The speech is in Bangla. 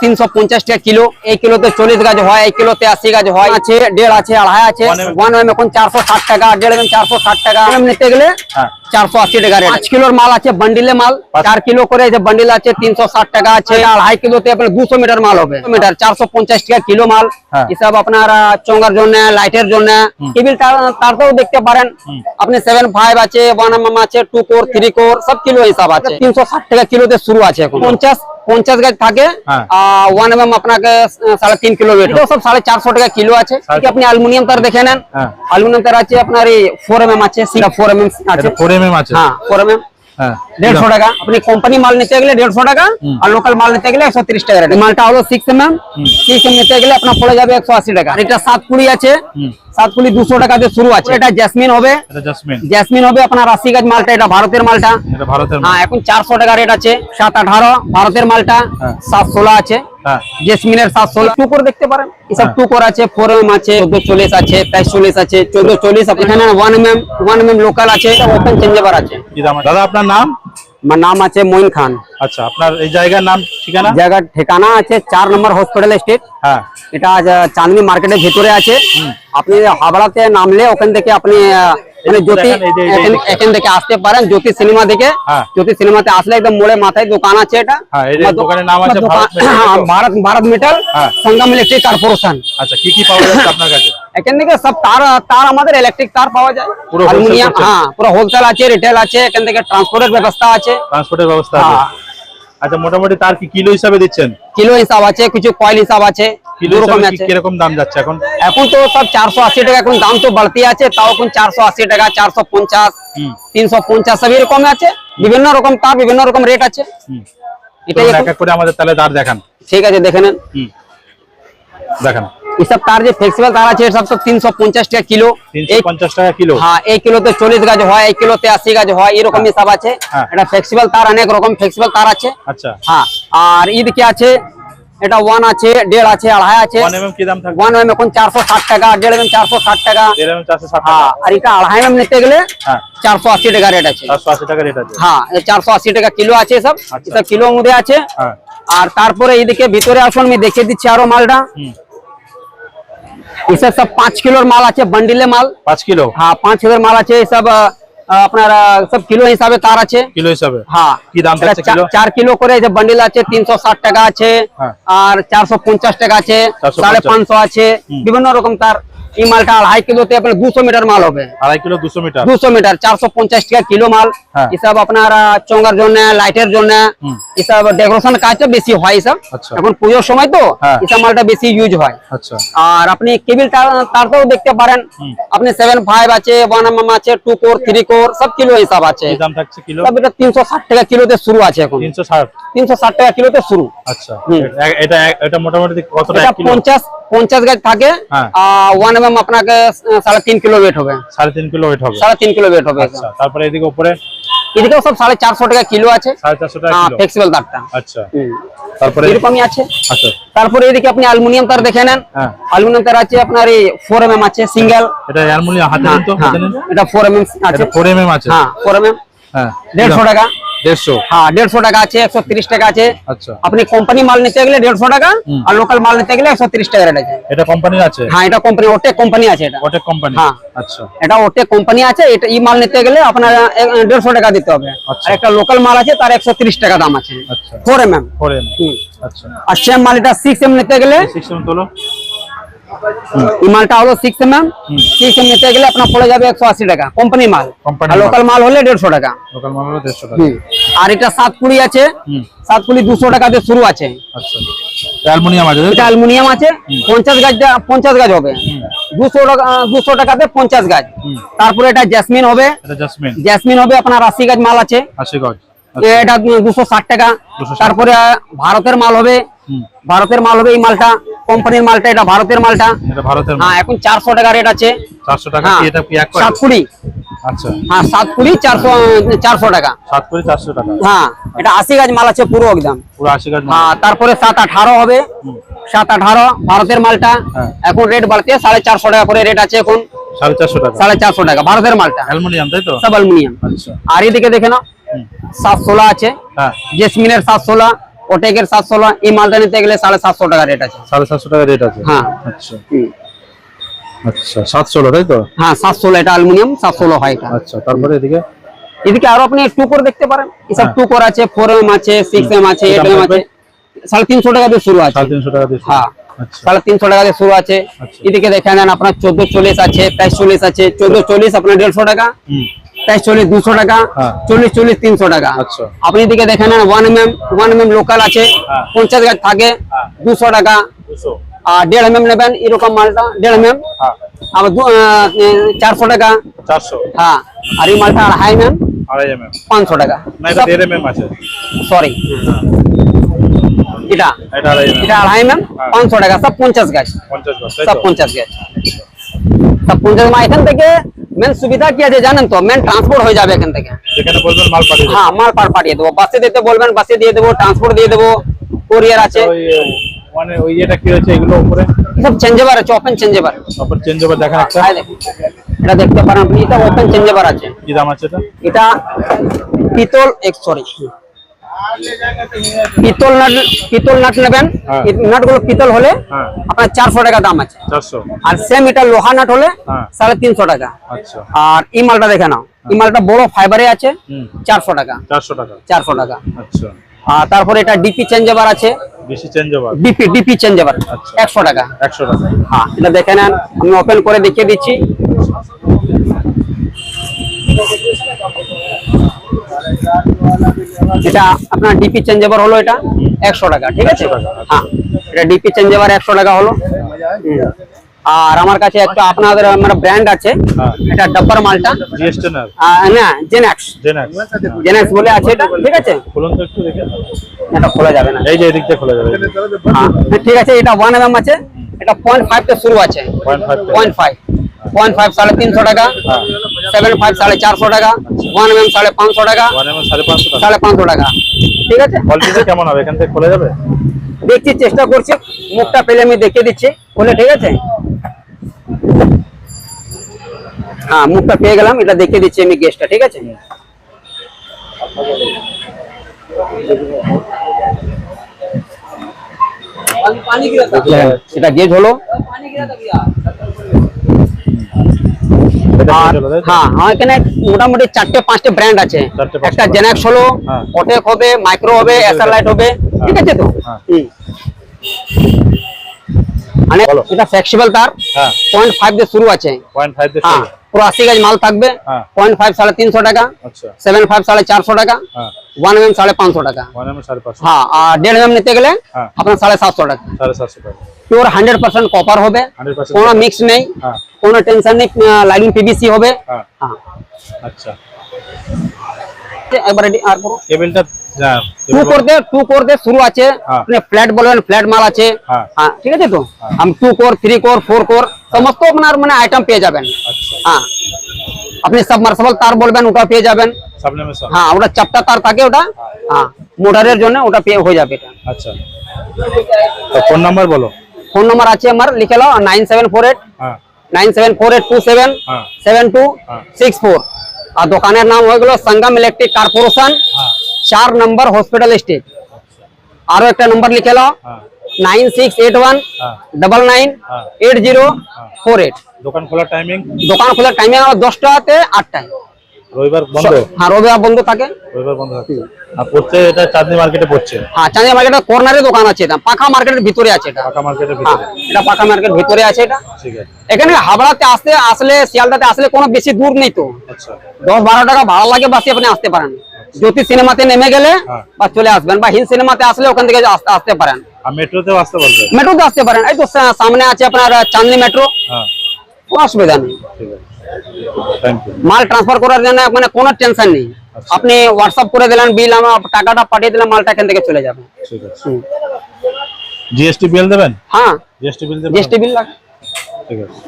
তিনশো পঞ্চাশ টাকা কিলো। এই কিলোতে চল্লিশ গাছ হয় এই কিলোতে আশি গাছ হয়। আছে দেড় আছে আড়াই আছে। ওয়ান এম এখন চারশো ষাট টাকা দেড় এম চারশো ষাট টাকা। নিতে গেলে হ্যাঁ। চারশো আশি টাকা রেট। পাঁচ কিলোর মাল আছে বান্ডিলে মাল। পাঁচ- চার কিলো করে যে বান্ডিল আছে তিনশো ষাট টাকা আছে। আড়াই কিলোতে আপনার দুশো মিটার মাল হবে। মিটার। চারশো পঞ্চাশ টাকা কিলো মাল। হ্যাঁ। এসব আপনার আহ, চোঙ্গার জন্য লাইটের জন্য। কেবিল তারপরেও দেখতে পারেন। আপনি সেভেন ফাইভ আছে ওয়ান এম আছে টু কোর থ্রি কোর সব কিলো হিসাব আছে। তিনশো ষাট টাকা কিলোতে শুরু আছে এখন। পঞ্চাশ পঞ্চাশ গাছ থাকে। হ্যাঁ। ওয়ান এম আপনাকে আহ, সাড়ে তিন কিলো ওয়েট সব সাড়ে চারশো টাকা কিলো আছে। সাড়ে- ঠিক আপনি অ্যালুমিনিয়াম তার দেখে নেন। হ্যাঁ। অ্যালুমিনিয়াম তার আছে আপনার এই ফোর এম এম আছে ফোর এম এম আছে আছে। হ্যাঁ হ্যাঁ। দেড়শো টাকা। আপনি কোম্পানি মাল নিতে গেলে দেড়শো টাকা আর লোকাল মাল নিতে গেলে একশো তিরিশ টাকা মালটা হলো six M M six M নিতে গেলে আপনার পড়ে যাবে একশো আশি টাকা। এটা সাত কুড়ি আছে। সাত কুড়ি দুশো টাকা দিয়ে শুরু আছে। এটা হবে। হবে আপনার আশি গাছ মালটা এটা ভারতের মালটা। হ্যাঁ এখন চারশো টাকা রেট আছে। সাত আঠারো ভারতের মালটা। সাত ষোলো আছে। জেসমিনের সাত ষোলো। টুকর দেখতে পারেন। এসব হ্যাঁ। টুকর আছে ফোর এম আছে চোদ্দ চল্লিশ আছে তেইশ চল্লিশ আছে চোদ্দ চল্লিশ এখানে one M M one M M local আছে ওপেন চেঞ্জেবার আছে। কি দাম আছে? দাদা আপনার নাম? আমার নাম আছে মঈন খান। আচ্ছা আপনার এই জায়গার নাম ঠিকানা? জায়গার ঠিকানা আছে চার নম্বর হসপিটাল স্ট্রিট হ্যাঁ। এটা আজ, আহ, চাঁদনি মার্কেটের ভিতরে আছে। আপনি হাবড়াতে নামলে ওখান থেকে আপনি আহ, মানে জ্যোতি এখান- থেকে আসতে পারেন জ্যোতি সিনেমা থেকে হ্যাঁ। জ্যোতি সিনেমাতে আসলে একদম মোড়ে মাথায় দোকান আছে এটা। হ্যাঁ, ভারত হ্যাঁ, Bharat Bharat metal. Sangam electric corporation আচ্ছা কি কি পাওয়া যাচ্ছে আপনার কাছে? এখান থেকে সব তার তার আমাদের ইলেকট্রিক তার পাওয়া যায়। অ্যালুমিনিয়াম হ্যাঁ পুরো হোলসেল আছে রিটেল আছে এখান থেকে ট্রান্সপোর্টের ব্যবস্থা আছে। ট্রান্সপোর্টের ব্যবস্থা আছে। আচ্ছা মোটামুটি তার কি কিলো হিসাবে দিচ্ছেন? কিলো হিসাব আছে কিছু কয়েল হিসাব আছে কিলো হিসাবে আছে। কীরকম দাম যাচ্ছে এখন? এখন তো সব চারশো আশি টাকা এখন দাম তো বাড়তি আছে তাও এখন চারশো আশি টাকা চারশো পঞ্চাশ তিনশো পঞ্চাশ সব এরকম আছে। বিভিন্ন রকম তার বিভিন্ন রকম রেট আছে। এটাই এক করে আমাদের তাহলে দাঁড় দেখান। ঠিক আছে দেখে নেন। হুম। এসব তার যে ফ্লেক্সিবল তার আছে সব তো তিনশো পঞ্চাশ টাকা কিলো। পঞ্চাশ টাকা কিলো। হ্যাঁ এই কিলোতে চল্লিশ গাছ হয় এই কিলোতে আশি গাছ হয় এরকম হিসাব আছে। হ্যাঁ। এটা ফ্লেক্সিবল তার অনেক রকম ফ্লেক্সিবল তার আছে। আচ্ছা। হ্যাঁ আর ঈদ কি আছে এটা ওয়ান আছে দেড় আছে আড়াই আছে। ওয়ান এম এখন চারশো ষাট টাকা দেড় এম চারশো ষাট টাকা। হ্যাঁ টাকা। আর এটা আড়াই এম নিতে গেলে হ্যাঁ। চারশো আশি টাকা রেট আছে। হ্যাঁ চারশো আশি টাকা কিলো আছে সব আচ্ছা। সব কিলো মধ্যে আছে। হ্যাঁ। আর তারপরে এইদিকে ভিতরে আসুন আমি দেখিয়ে দিচ্ছি আরও মালটা। এসব সব পাঁচ কিলোর মাল আছে বান্ডিলে মাল। পাঁচ কিলো? হ্যাঁ পাঁচ কিলোর মাল আছে সব আপনার সব কিলো হিসাবে তার আছে। কিলো হিসাবে? হ্যাঁ। কি দাম এটা কিলো? চার কিলো করে যে বান্ডিল আছে তিনশো ষাট টাকা আছে হ্যাঁ। আর চারশো পঞ্চাশ টাকা আছে 450 সাড়ে পাঁচশো আছে বিভিন্ন রকম তার এই মালটা আড়াই কিলোতে আপনার দুশো মিটার মাল হবে। আড়াই কিলো দুশো মিটার। দুশো মিটার চারশো পঞ্চাশ টাকা কিলো মাল। হ্যাঁ। এসব আপনার চঙ্গার জন্য লাইটের জন্য। এসব ডেকোরেশন কাজটা বেশি হয় এসব। আচ্ছা। এখন পুজোর সময় তো হ্যাঁ। এসব মালটা বেশি ইউজ হয়। আচ্ছা। আর আপনি কেবিল তারটাও দেখতে পারেন। আপনি সেভেন ফাইভ আছে ওয়ান এম এম আছে টু কোর থ্রি কোর সব কিলো হিসাব আছে। সব এটা তিনশো ষাট টাকা কিলোতে শুরু আছে এখন। তিনশো ষাট। তিনশো ষাট টাকা কিলোতে শুরু। আচ্ছা। এটা এটা মোটামুটি এটা পঞ্চাশ পঞ্চাশ গাছ থাকে। হ্যাঁ। ওয়ান এম এম আপনাকে সাড়ে তিন কিলো ওয়েট হবে। সাড়ে তিন কিলো ওয়েট হবে। সাড়ে তিন কিলো ওয়েট হবে। আচ্ছা তারপরে এদিকে উপরে? এদিকেও সব সাড়ে চারশো টাকা কিলো আছে। সাড়ে চারশো টাকা কিলো। ফ্লেক্সিবল তারটা। আচ্ছা। তারপরে? এরকমই আছে। আচ্ছা। তারপরে এদিকে আপনি অ্যালুমিনিয়াম তার দেখে নেন। হ্যাঁ। অ্যালুমিনিয়াম তার আছে আপনার এই ফোর এম এম আছে সিঙ্গেল এটা অ্যালমুনিয়াম হাতে নিন তো এটা ফোর এম এম আছে। এটা ফোর এম এম আছে। হ্যাঁ ফোর এম এম হ্যাঁ। দেড়শো টাকা। দেড়শো? হ্যাঁ দেড়শো টাকা আছে একশো টাকা আছে। আচ্ছা। আপনি কোম্পানি মাল নিতে গেলে দেড়শো টাকা আর লোকাল মাল নিতে গেলে একশো টাকা রেট আছে। এটা কোম্পানির আছে? হ্যাঁ এটা কোম্পানি ওটেক কোম্পানি আছে এটা। ওটেক কোম্পানি হ্যাঁ। আচ্ছা। এটা ওটেক কোম্পানি আছে এটা এই মাল নিতে গেলে আপনার দেড়শো টাকা দিতে হবে। আচ্ছা। আর একটা লোকাল মাল আছে তার একশো তিরিশ টাকা দাম আছে। আচ্ছা। Four M M four M আচ্ছা। আর সেম মাল এটা সিক্স এম নিতে গেলে সিক্স এম তোলো? এই মালটা হলো six M M six M নিতে গেলে আপনার পড়ে যাবে একশো আশি টাকা। কোম্পানি মাল। আর লোকাল মাল হলে দেড়শো টাকা। লোকাল মাল হলো দেড়শো টাকা। আর এটা সাত কুড়ি আছে। সাত কুড়ি দুশো টাকাতে শুরু আছে। আচ্ছা। আছে এটা অ্যালুমিনিয়াম আছে। পঞ্চাশ গাছ পঞ্চাশ গাছ হবে। দুশো টাকা দুশো টাকাতে পঞ্চাশ গাছ। তারপরে এটা হবে। হবে আপনার আশি গাছ মাল আছে। আশি গজ এটা দুশো ষাট টাকা। তারপরে ভারতের মাল হবে। ভারতের মাল হবে এই মালটা। কোম্পানির মালটা এটা ভারতের মালটা। এটা ভারতের হ্যাঁ এখন চারশো টাকা রেট আছে। চারশো টাকা হ্যাঁ কি এটা কি করে? সাত কুড়ি আচ্ছা। হ্যাঁ টাকা। হ্যাঁ এটা মাল আছে পুরো একদম। পুরো আশি গজ হ্যাঁ তারপরে সাত আঠারো হবে। সাত আঠারো ভারতের মালটা। এখন রেট বাড়তে সাড়ে চারশো টাকা করে রেট আছে এখন। সাড়ে চারশো টাকা। সাড়ে চারশো টাকা ভারতের মালটা। অ্যালমুনিয়াম তাই তো? সব অ্যালুমিনিয়াম। আচ্ছা। আর এদিকে সাত ষোলো আছে। হ্যাঁ। জেসমিনের সাত ষোলো। ওটেকের সাত ষোলো এই মালটা নিতে গেলে সাড়ে সাতশো টাকা রেট আছে। সাড়ে সাতশো টাকা রেট আছে? হ্যাঁ। আচ্ছা। আচ্ছা সাতশো তাই তো? হ্যাঁ সাত ষোলো এটা অ্যালুমিনিয়াম সাত ষোলো হয় এটা। আচ্ছা তারপরে এদিকে? এদিকে আরও আপনি টু কোর দেখতে পারেন। এসব হ্যাঁ। টু কোর আছে ফোর এম আছে সিক্স এম আছে এইট এম আছে। সাড়ে তিনশো টাকা দিয়ে শুরু আছে। সাড়ে তিনশো টাকা দিয়ে হ্যাঁ। আচ্ছা। সাড়ে তিনশো টাকা দিয়ে শুরু আছে। আচ্ছা। এদিকে দেখে নেন আপনার চোদ্দ চল্লিশ আছে তেইশ চল্লিশ আছে চোদ্দ চল্লিশ আপনার দেড়শো টাকা। তেইশ চল্লিশ দুশো টাকা হ্যাঁ। চল্লিশ চল্লিশ তিনশো টাকা। আচ্ছা। আপনি এদিকে দেখে নেন one M M one M M local আছে। হ্যাঁ। পঞ্চাশ গাছ থাকে হ্যাঁ। দুশো টাকা। আর দেড় এম এম নেবেন এরকম মালটা দেড় এম এম আবার চারশো টাকা। চারশো। হ্যাঁ। আর এই মালটা আড়াই এম এম আড়াই এম এম পাঁচশো টাকা। সরি এটা এটা। আড়াই এম এম। পাঁচশো টাকা সব পঞ্চাশ গাছ সব পঞ্চাশ গাছ সব পঞ্চাশ মা এখান থেকে মেন সুবিধা কি আছে জানেন তো? মেন ট্রান্সপোর্ট হয়ে যাবে এখান থেকে। যেখানে বলবেন মাল পাঠিয়ে হ্যাঁ মাল পার পাঠিয়ে দেবো। বাসে দিতে বলবেন বাসে দিয়ে দেবো ট্রান্সপোর্ট দিয়ে দেবো কোরিয়ার আছে। মানে ওই এটা কি হয়েছে এগুলো উপরে? সব চেঞ্জেবার আছে ওপেন চেঞ্জেবার ওপেন চেঞ্জেবার দেখেন একটা। এটা দেখতে পারেন আপনি এটা ওপেন চেঞ্জেবার আছে। কি দাম আছে এটা? এটা পিতল এক সরি পিতল নাট পিতল নাট নেবেন। হ্যাঁ। নাটগুলো পিতল হলে হ্যাঁ। আপনার চারশো টাকা দাম আছে। আর সেম এটা লোহা নাট হলে হ্যাঁ। সাড়ে তিনশো টাকা। আচ্ছা। আর এই মালটা দেখে নাও। এই মালটা বড় ফাইবারে আছে চারশো টাকা। চারশো টাকা। চারশো টাকা। আচ্ছা। আর তারপরে এটা ডিপি চেঞ্জেবার আছে। DP DP changeover. একশো টাকা। একশো টাকা। হ্যাঁ এটা দেখে নেন। আমি ওপেন করে দেখিয়ে দিচ্ছি। এটা আপনার ডিপি চেঞ্জেবার হলো এটা একশো টাকা ঠিক আছে? 100 টাকা। হ্যাঁ এটা ডিপি চেঞ্জেবার একশো টাকা হলো। আর আমার কাছে একটা আপনাদের মানে ব্র্যান্ড আছে হ্যাঁ। এটা ডাব্বার মালটা। না? জেনাক্স জেনাক্স জেনাক্স বলে আছে এটা ঠিক আছে? এটা খোলা যাবে না। এই যে এদিক দিয়ে খোলা যাবে। হ্যাঁ, ঠিক আছে এটা ওয়ান এম আছে এটা পয়েন্ট ফাইভ তে শুরু আছে। পয়েন্ট ফাইভ পয়েন্ট ফাইভ সাড়ে তিনশো টাকা। হ্যাঁ। সেভেন ফাইভ সাড়ে চারশো টাকা ওয়ান এম সাড়ে পাঁচশো টাকা এম সাড়ে পাঁচশো টাকা সাড়ে পাঁচশো টাকা ঠিক আছে? কোয়ালিটিটা কেমন হবে? এখান থেকে খোলা যাবে? দেখছি চেষ্টা করছি। মুখটা পেলে আমি দেখিয়ে দিচ্ছি। বলে ঠিক আছে? হ্যাঁ মুখটা পেয়ে গেলাম। এটা দেখিয়ে দিচ্ছি আমি গেস্টটা ঠিক আছে? এটা গেজ হলো এটা আর চলো, তাই তো? হ্যাঁ এখানে মোটামুটি চারটে পাঁচটে ব্র্যান্ড আছে। একটা brand। জেনাক্স হলো হ্যাঁ। অটেক হবে মাইক্রো হবে এসআর হবে ঠিক আছে তো? হ্যাঁ। মানে এটা ফ্লেক্সিবল তার হ্যাঁ। পয়েন্ট ফাইভ দিয়ে শুরু আছে। পয়েন্ট ফাইভ দিয়ে হ্যাঁ। পুরো আশি গাছ মাল থাকবে। হ্যাঁ। পয়েন্ট ফাইভ সাড়ে তিনশো টাকা আচ্ছা। সেভেন ফাইভ সাড়ে চারশো টাকা হ্যাঁ। ওয়ান এম সাড়ে পাঁচশো টাকা। হ্যাঁ আর দেড় এম নিতে গেলে হ্যাঁ। আপনার সাড়ে সাতশো টাকা। পিওর হান্ড্রেড পার্সেন্ট কপার হবে। কোনো মিক্স নেই। হ্যাঁ। কোনো টেনশন নেই লাইনিং পিভিসি হবে। হ্যাঁ। হ্যাঁ। আচ্ছা। একবার আর কেবিলটা হ্যাঁ টু করতে টু করতে শুরু আছে। হ্যাঁ। আপনি ফ্ল্যাট বলবেন ফ্ল্যাট মাল আছে। হ্যাঁ। হ্যাঁ ঠিক আছে তো? আমি two core three core four core সমস্ত আপনার মানে আইটেম পেয়ে যাবেন। আচ্ছা। হ্যাঁ। আপনি সাবমার্সিবল তার বলবেন ওটা পেয়ে যাবেন। হ্যাঁ ওটা চাপটা তার থাকে ওটা। হ্যাঁ। মোটরের জন্য ওটা পেয়ে হয়ে যাবে এটা। আচ্ছা। ফোন নাম্বার বলো। ফোন নাম্বার আছে আমার লিখে নাও নাইন সেভেন ফোর এইট হ্যাঁ। Nine seven four eight two seven হ্যাঁ। সেভেন টু হ্যাঁ। সিক্স ফোর আর দোকানের নাম হয়ে গেল সঙ্গম ইলেকট্রিক কর্পোরেশন হ্যাঁ। চার নম্বর হসপিটাল স্ট্রিট আরও একটা নম্বর লিখে নাও। হ্যাঁ। Nine six eight one double nine. Eight zero four eight দোকান খোলার টাইমিং দোকান খোলার টাইমিং আমার দশটাতে আটটায়। রবিবার বন্ধ? হ্যাঁ রবিবার বন্ধ থাকে। রবিবার বন্ধ থাকে। আর পড়ছে এটা চাঁদনি মার্কেটে পড়ছে? হ্যাঁ মার্কেটের কর্নারে দোকান আছে এটা। পাখা মার্কেটের ভিতরে আছে এটা। মার্কেটের হ্যাঁ ভিতরে। এটা পাখা মার্কেট ভিতরে আছে এটা। ঠিক আছে। এখানে হাবড়াতে আসতে আসলে শিয়ালদাতে আসলে কোনো বেশি দূর নেই তো। আচ্ছা। দশ বারো টাকা ভাড়া লাগে বাসে আপনি আসতে পারেন। জ্যোতি সিনেমাতে নেমে গেলে হ্যাঁ। বা চলে আসবেন বা হিল সিনেমাতে আসলে ওখান থেকে আসতে আসতে পারেন আর মেট্রোতেও আসতে পারবে মেট্রোতে আসতে পারেন এই তো সা- সামনে আছে আপনার চাঁদনি মেট্রো হ্যাঁ কোনো অসুবিধা নেই ঠিক আছে থ্যাংক ইউ মাল ট্রান্সফার করার জন্য মানে কোনো টেনশন নেই আচ্ছা। আপনি হোয়াটসঅ্যাপ করে দিলেন বিল আমার টাকাটা পাঠিয়ে দিলাম মালটা এখান থেকে চলে যাবে ঠিক আছে হুম। জিএসটি বিল দেবেন হ্যাঁ জিএসটি বিল দেবেন জিএসটি বিল লাগে ঠিক আছে